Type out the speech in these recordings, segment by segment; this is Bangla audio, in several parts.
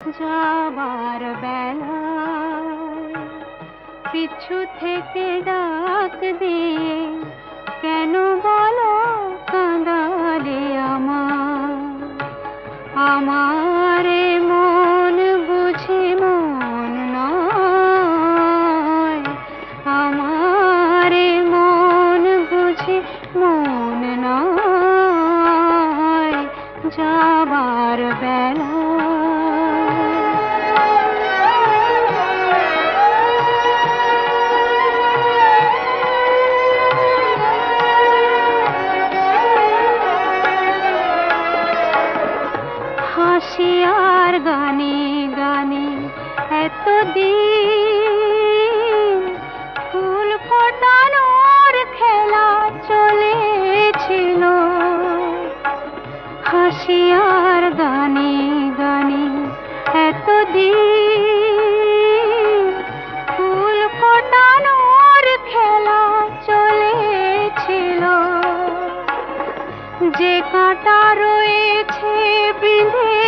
যাবার বেলা পিছু থেকে ডাক দিয়ে কেন বলো কাঁদালে আমার? আমার যে কাটা রয়েছে বিঁধে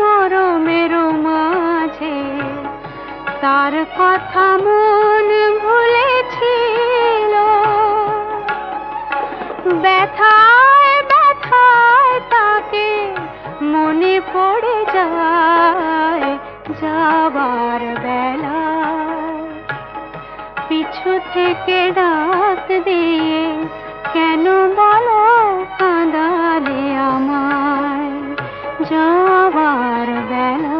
মরমের মাঝে, তার কথা মন ভুলেছিল। ব্যথায় ব্যথায় তাকে মনে পড়ে যায় যাবার বেলা। পিছু থেকে ডাক দিয়ে কেন বা सवार बैला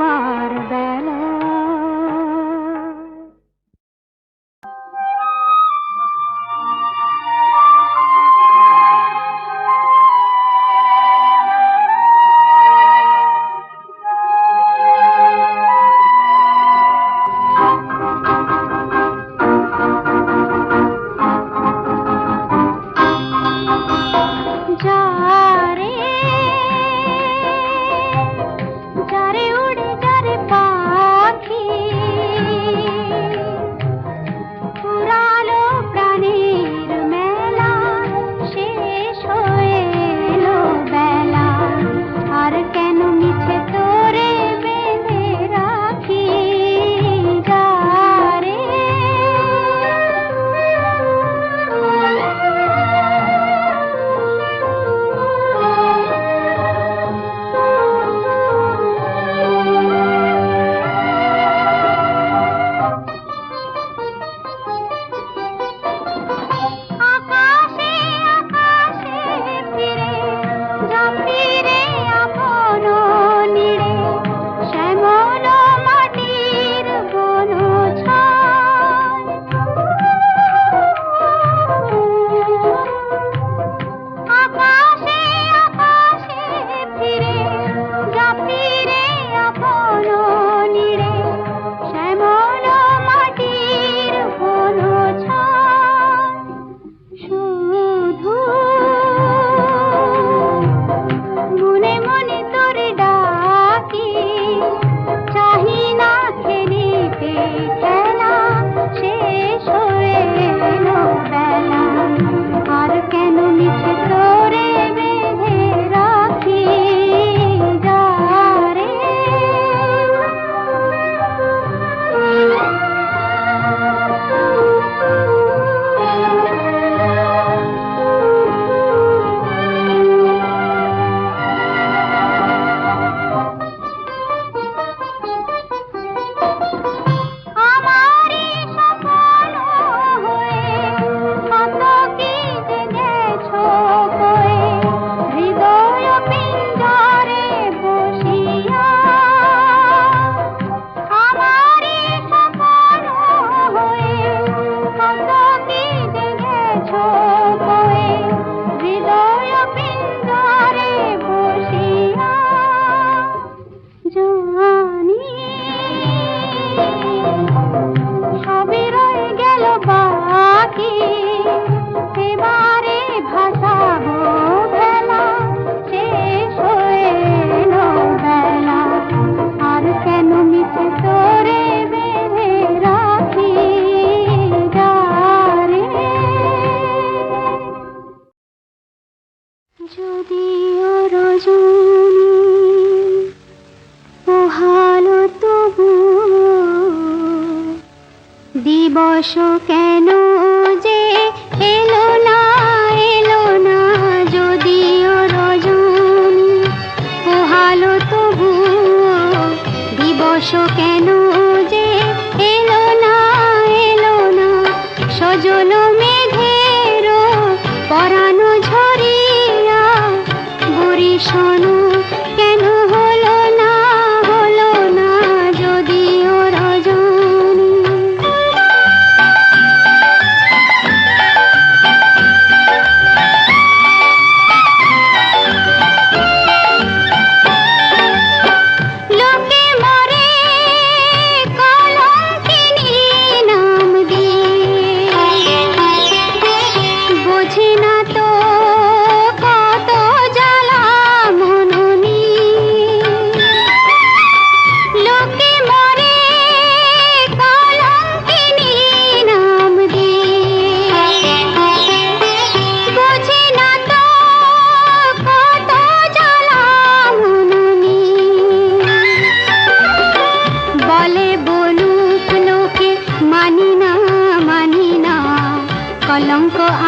बार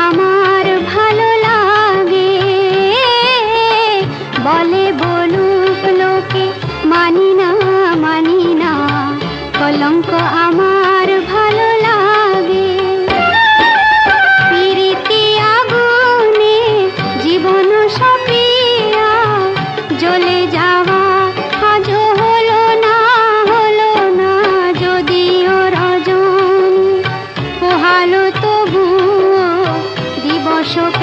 আমার ভালো লাগে। বলে বলুক লোকে, মানি মানি না, কলঙ্ক আমার ভালো লাগে। পিরিতি আগুনে জীবন সপিয়া, জ্বলে যাওয়া আজ হলো না হলো না, যদিও রজন পোহালো সদ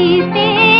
You.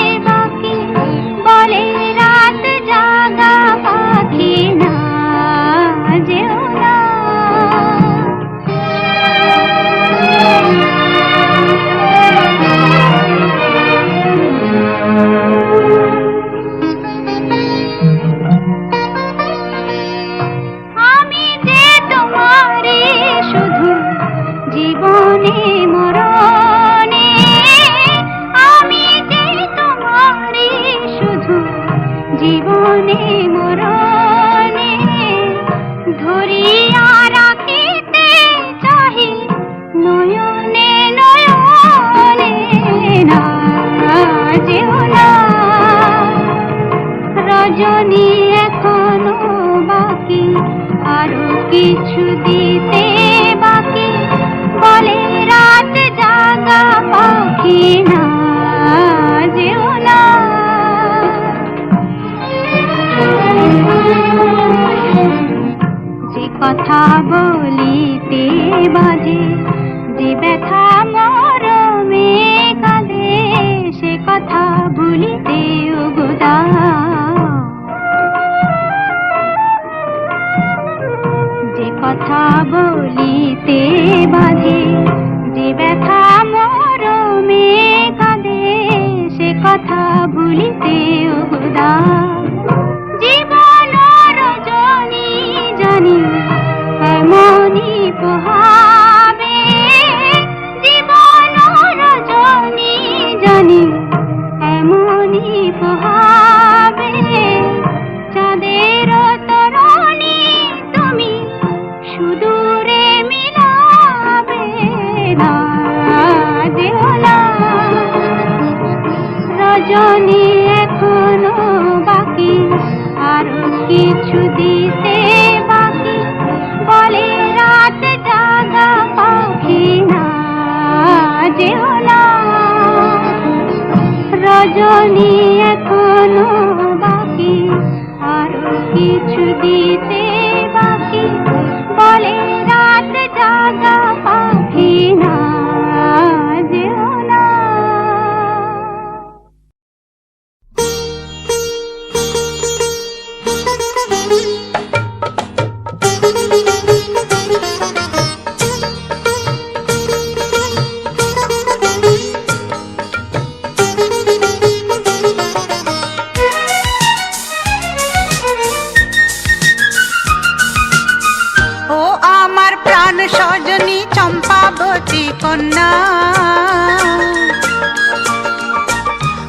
প্রাণ সজনী চম্পাবতী কন্যা।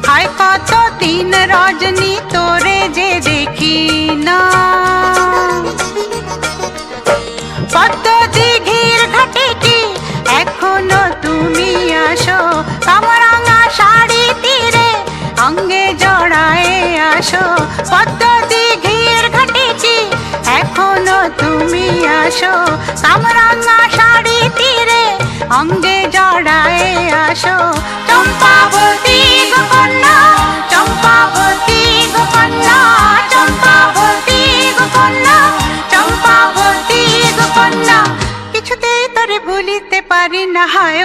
হায় কত দিন রজনী তোরে যে দেখি না। কি এখনও তুমি আসো? কামরাঙা শাড়ি তীরে আসো। আসো, কামরাঙা শাড়ি তীরে অঙ্গে জড়ায় আসো। চম্পাবতী কিছুতেই ভুলিতে পারি না হায়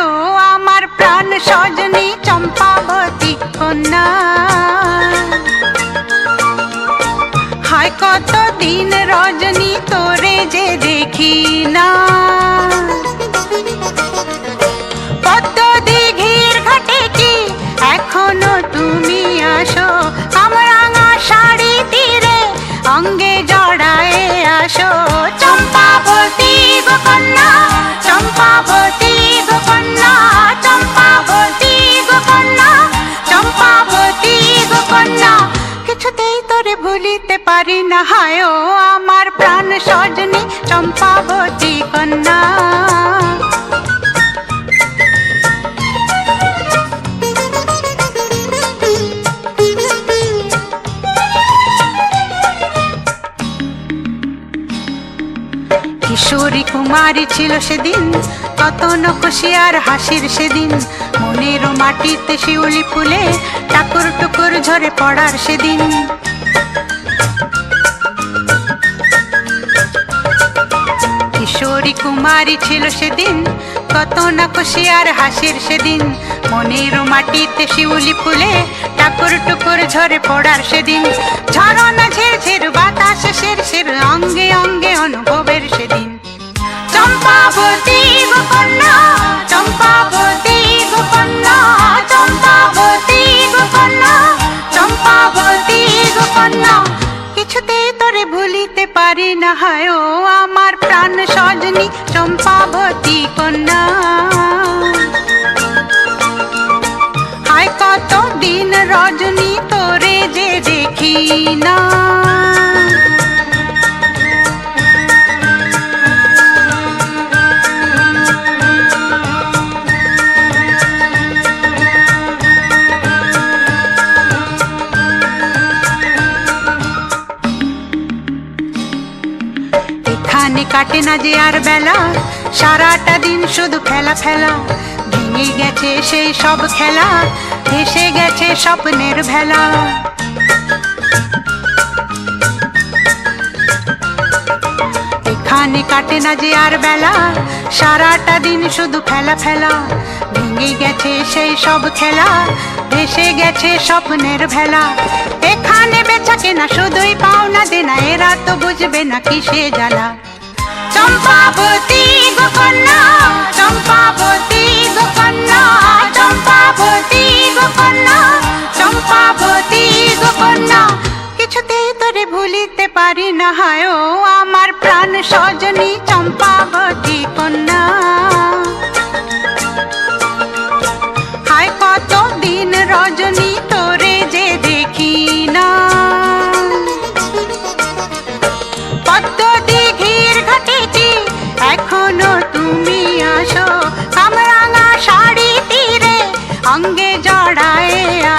আমার প্রাণ সজনী চম্পাবতী কন্যা। হায় কত দিন রজনী তোরে যে দেখি না। পদ্ম দিঘির ঘাটে কি এখনও তুমি আসো? কামরাঙা শাড়ি তীরে অঙ্গে জড়ায় আসো। চম্পাবতী গোকন্যা চম্পাবতী গোকন্যা চম্পাবতী গোকন্যা চম্পাবতী গোকন্যা কিছুতেই তোরে ভুলিতে পারি না, হায় সজনী চম্পাবতী কন্যা কিশোরী কুমারী ছিল সেদিন কত নকশিয়ার হাসির সেদিন। মনের মাটিতে শিউলি ফুলে টাকুর টুকুর ঝরে পড়ার সেদিন। কিশোরী কুমারী ছিল সেদিন। কত না খুশিয়ার হাসির সেদিন। মনের মাটিতে শিউলি ফুলে টাকুর টুকুর ঝরে পড়ার সেদিন। ঝরনা ঝির ঝির বাতাস শির শির, অঙ্গে অঙ্গে অনুভবের সেদিন। চম্পাবতী গোকন্যা চম্পাবতী তোরে ভুলিতে পারি না হায়, ও আমার প্রাণ চম্পাবতী কন্যা। হায় কত দিন রজনী তোরে যে দেখি না। কাটে না যে আর বেলা। সারাটা দিন শুধু খেলা ফেলা। ভেঙে গেছে সেই সব খেলা এসে গেছে স্বপ্নের ভেলা। এখানে কাটে না যে আর বেলা, সারাটা দিন শুধু খেলা ফেলা। ভেঙে গেছে সেই সব খেলা, ভেসে গেছে স্বপ্নের ভেলা। এখানে বেচা কেনা শুধুই পাওনা দেনা, এরা তো বুঝবে না কিসে জ্বালা। চম্পাবতী চম্পাবতী চম্পাবতী চম্পাবতী গোকন্যা কিছুতেই তোরে ভুলিতে পারি না হায় আমার প্রাণ সজনী চম্পাবতী কন্যা।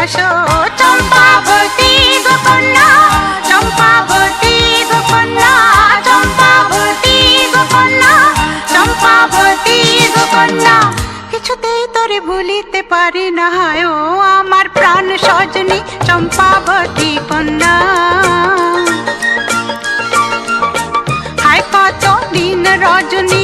আসো চম্পাবতী গোকন্যা চম্পাবতী গোকন্যা চম্পাবতী গোকন্যা চম্পাবতী গোকন্যা কিছুতেই তোরে ভুলিতে পারি না হায় আমার প্রাণ সজনী চম্পাবতী কন্যা। হায় কত দিন রজনী